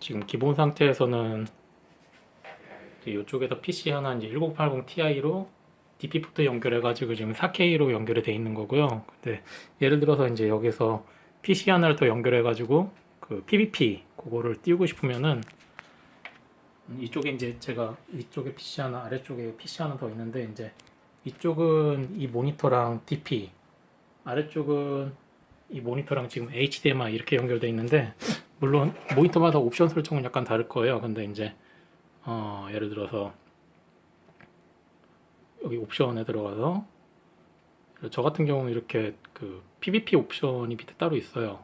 지금 기본 상태에서는 이쪽에다 PC 하나 이제 1080 Ti로 DP 포트 연결해가지고 지금 4K로 연결이 돼 있는 거고요. 근데 예를 들어서 이제 여기서 PC 하나를 더 연결해가지고 그 PVP 그거를 띄우고 싶으면은 이쪽에 이제 제가 위쪽에 PC 하나 아래쪽에 PC 하나 더 있는데 이제 이쪽은 이 모니터랑 DP 아래쪽은 이 모니터랑 지금 HDMI 이렇게 연결돼 있는데 물론 모니터마다 옵션 설정은 약간 다를 거예요. 근데 이제 어, 예를 들어서 여기 옵션에 들어가서 저 같은 경우는 이렇게 그 PVP 옵션이 밑에 따로 있어요.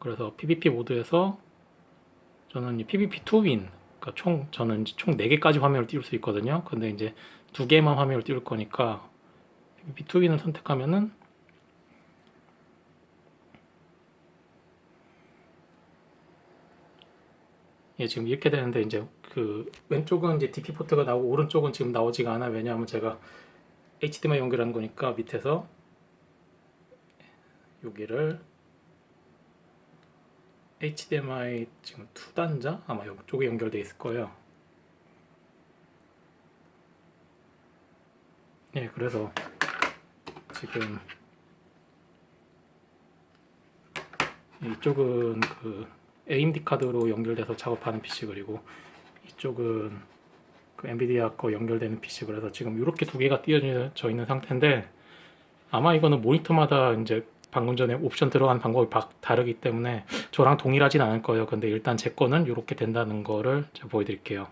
그래서 PVP 모드에서 저는 이 PVP 투윈 그러니까 총 저는 총 4개까지 화면을 띄울 수 있거든요. 근데 이제 두 개만 화면을 띄울 거니까 PVP 투윈을 선택하면은 예, 지금 이렇게 되는데 이제 그 왼쪽은 이제 DP 포트가 나오고 오른쪽은 지금 나오지가 않아. 왜냐하면 제가 HDMI 연결한 거니까 밑에서 여기를 HDMI 지금 2단자 아마 이쪽에 연결돼 있을 거예요. 예, 그래서 지금 이쪽은 그 AMD 카드로 연결돼서 작업하는 PC 그리고 이쪽은 그 엔비디아 거 연결되는 PC 그래서 지금 이렇게 두 개가 띄어져 있는 상태인데 아마 이거는 모니터마다 이제 방금 전에 옵션 들어간 방법이 바- 다르기 때문에 저랑 동일하진 않을 거예요. 근데 일단 제 거는 이렇게 된다는 거를 제가 보여드릴게요.